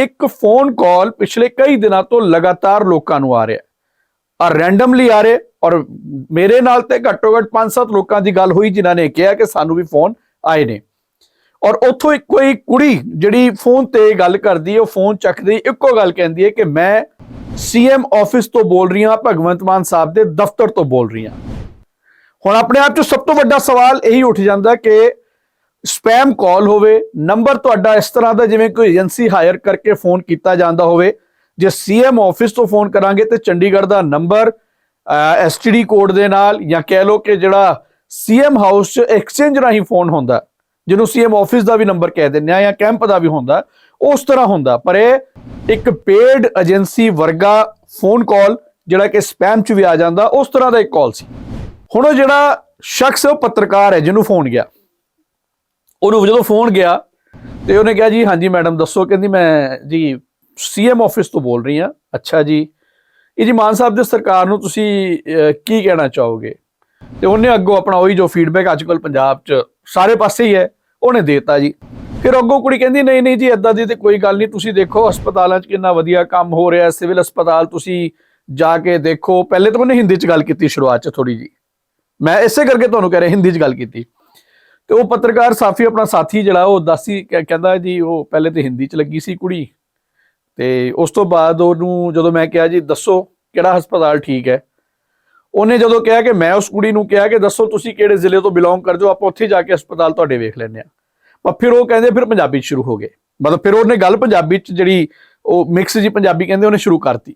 ਇੱਕ phone call ਪਿਛਲੇ ਕਈ ਦਿਨਾਂ ਤੋਂ ਲਗਾਤਾਰ ਲੋਕਾਂ ਨੂੰ ਆ ਰਿਹਾ ਆ ਰੈਂਡਮਲੀ ਆ ਰਿਹਾ ਔਰ ਮੇਰੇ ਨਾਲ ਤੇ ਘੱਟੋ ਘੱਟ 5-7 ਲੋਕਾਂ ਦੀ ਗੱਲ ਹੋਈ ਜਿਨ੍ਹਾਂ ਨੇ ਕਿਹਾ ਕਿ ਸਾਨੂੰ ਵੀ ਫੋਨ ਆਏ ਨੇ। ਔਰ ਉੱਥੋਂ ਇੱਕ ਕੋਈ ਕੁੜੀ ਜਿਹੜੀ ਫੋਨ ਤੇ ਗੱਲ ਕਰਦੀ ਹੈ, ਉਹ ਫੋਨ ਚੱਕਦੀ, ਇੱਕੋ ਗੱਲ ਕਹਿੰਦੀ ਹੈ ਕਿ ਮੈਂ ਸੀਐਮ ਆਫਿਸ ਤੋਂ ਬੋਲ ਰਹੀ ਹਾਂ, ਭਗਵੰਤ ਮਾਨ ਸਾਹਿਬ ਦੇ ਦਫ਼ਤਰ ਤੋਂ ਬੋਲ ਰਹੀ ਹਾਂ। ਹੁਣ ਆਪਣੇ ਆਪ 'ਚ ਸਭ ਤੋਂ ਵੱਡਾ ਸਵਾਲ ਇਹੀ ਉੱਠ ਜਾਂਦਾ ਕਿ ਸਪੈਮ ਕਾਲ ਹੋਵੇ ਨੰਬਰ ਤੁਹਾਡਾ ਇਸ ਤਰ੍ਹਾਂ ਦਾ ਜਿਵੇਂ ਕੋਈ ਏਜੰਸੀ ਹਾਇਰ ਕਰਕੇ ਫੋਨ ਕੀਤਾ ਜਾਂਦਾ ਹੋਵੇ, ਜੇ ਸੀਐਮ ਆਫਿਸ ਤੋਂ ਫੋਨ ਕਰਾਂਗੇ ਤੇ ਚੰਡੀਗੜ੍ਹ ਦਾ ਨੰਬਰ ਐਸਟੀਡੀ ਕੋਡ ਦੇ ਨਾਲ ਜਾਂ ਕਹਿ ਲਓ ਕਿ ਜਿਹੜਾ ਸੀਐਮ ਹਾਊਸ 'ਚ ਐਕਸਚੇਂਜ ਰਾਹੀਂ ਫੋਨ ਹੁੰਦਾ, ਜਿਹਨੂੰ ਸੀਐਮ ਆਫਿਸ ਦਾ ਵੀ ਨੰਬਰ ਕਹਿ ਦਿੰਦੇ ਆ ਜਾਂ ਕੈਂਪ ਦਾ ਵੀ ਹੁੰਦਾ, ਉਸ ਤਰ੍ਹਾਂ ਹੁੰਦਾ। ਪਰ ਇਹ ਇੱਕ ਪੇਡ ਏਜੰਸੀ ਵਰਗਾ ਫੋਨ ਕਾਲ ਜਿਹੜਾ ਕਿ ਸਪੈਮ 'ਚ ਵੀ ਆ ਜਾਂਦਾ, ਉਸ ਤਰ੍ਹਾਂ ਦਾ ਇੱਕ ਕਾਲ ਸੀ। ਹੁਣ ਉਹ ਜਿਹੜਾ ਸ਼ਖਸ ਉਹ ਪੱਤਰਕਾਰ ਹੈ ਜਿਹਨੂੰ ਫੋਨ ਗਿਆ। ਉਹਨੂੰ ਜਦੋਂ ਫੋਨ ਗਿਆ ਤੇ ਉਹਨੇ ਕਿਹਾ ਜੀ, ਹਾਂਜੀ ਮੈਡਮ, ਦੱਸੋ। ਕਹਿੰਦੀ, ਮੈਂ ਜੀ ਸੀਐਮ ਆਫਿਸ ਤੋਂ ਬੋਲ ਰਹੀ ਹਾਂ। ਅੱਛਾ ਜੀ। ਇਹ ਜੀ ਮਾਨ ਸਾਹਿਬ ਦੇ ਸਰਕਾਰ ਨੂੰ ਤੁਸੀਂ ਕੀ ਕਹਿਣਾ ਚਾਹੋਗੇ? ਤੇ ਉਹਨੇ ਅੱਗੋਂ ਆਪਣਾ ਉਹੀ ਜੋ ਫੀਡਬੈਕ ਅੱਜ ਕੱਲ ਪੰਜਾਬ 'ਚ ਸਾਰੇ ਪਾਸੇ ਹੀ ਹੈ, ਉਹਨੇ ਦੇਤਾ ਜੀ। ਫਿਰ ਅੱਗੋਂ ਕੁੜੀ ਕਹਿੰਦੀ, ਨਹੀਂ ਨਹੀਂ ਜੀ, ਏਦਾਂ ਦੀ ਤੇ ਕੋਈ ਗੱਲ ਨਹੀਂ, ਤੁਸੀਂ ਦੇਖੋ ਹਸਪਤਾਲਾਂ 'ਚ ਕਿੰਨਾ ਵਧੀਆ ਕੰਮ ਹੋ ਰਿਹਾ ਸਿਵਲ ਹਸਪਤਾਲ ਤੁਸੀਂ ਜਾ ਕੇ ਦੇਖੋ। ਪਹਿਲੇ ਤਾਂ ਉਹਨੇ ਹਿੰਦੀ 'ਚ ਗੱਲ ਕੀਤੀ ਸ਼ੁਰੂਆਤ 'ਚ ਥੋੜੀ ਜੀ ਮੈਂ ਇਸੇ ਕਰਕੇ ਤੁਹਾਨੂੰ ਕਹਿ ਰਿਹਾ, ਹਿੰਦੀ 'ਚ ਗੱਲ ਕੀਤੀ। ਤੇ ਉਹ ਪੱਤਰਕਾਰ ਸਾਫੀ, ਆਪਣਾ ਸਾਥੀ ਜਿਹੜਾ ਉਹ ਦਾਸੀ ਕਹਿੰਦਾ ਜੀ, ਉਹ ਪਹਿਲੇ ਤੇ ਹਿੰਦੀ 'ਚ ਲੱਗੀ ਸੀ ਕੁੜੀ ਤੇ ਉਸ ਤੋਂ ਬਾਅਦ ਉਹਨੂੰ ਜਦੋਂ ਮੈਂ ਕਿਹਾ ਜੀ, ਦੱਸੋ ਕਿਹੜਾ ਹਸਪਤਾਲ ਠੀਕ ਹੈ? ਉਹਨੇ ਜਦੋਂ ਕਿਹਾ ਕਿ ਮੈਂ ਉਸ ਕੁੜੀ ਨੂੰ ਕਿਹਾ ਕਿ ਦੱਸੋ ਤੁਸੀਂ ਕਿਹੜੇ ਜ਼ਿਲ੍ਹੇ ਤੋਂ ਬਿਲੋਂਗ ਕਰਦੇ ਹੋ ਆਪਾਂ ਉੱਥੇ ਜਾ ਕੇ ਹਸਪਤਾਲ ਤੁਹਾਡੇ ਵੇਖ ਲੈਂਦੇ ਆ ਪਰ ਫਿਰ ਉਹ ਕਹਿੰਦੇ ਫਿਰ ਪੰਜਾਬੀ 'ਚ ਸ਼ੁਰੂ ਹੋ ਗਏ। ਮਤਲਬ ਫਿਰ ਉਹਨੇ ਗੱਲ ਪੰਜਾਬੀ 'ਚ ਜਿਹੜੀ ਉਹ ਮਿਕਸ ਜੀ ਪੰਜਾਬੀ ਕਹਿੰਦੇ ਉਹਨੇ ਸ਼ੁਰੂ ਕਰਤੀ।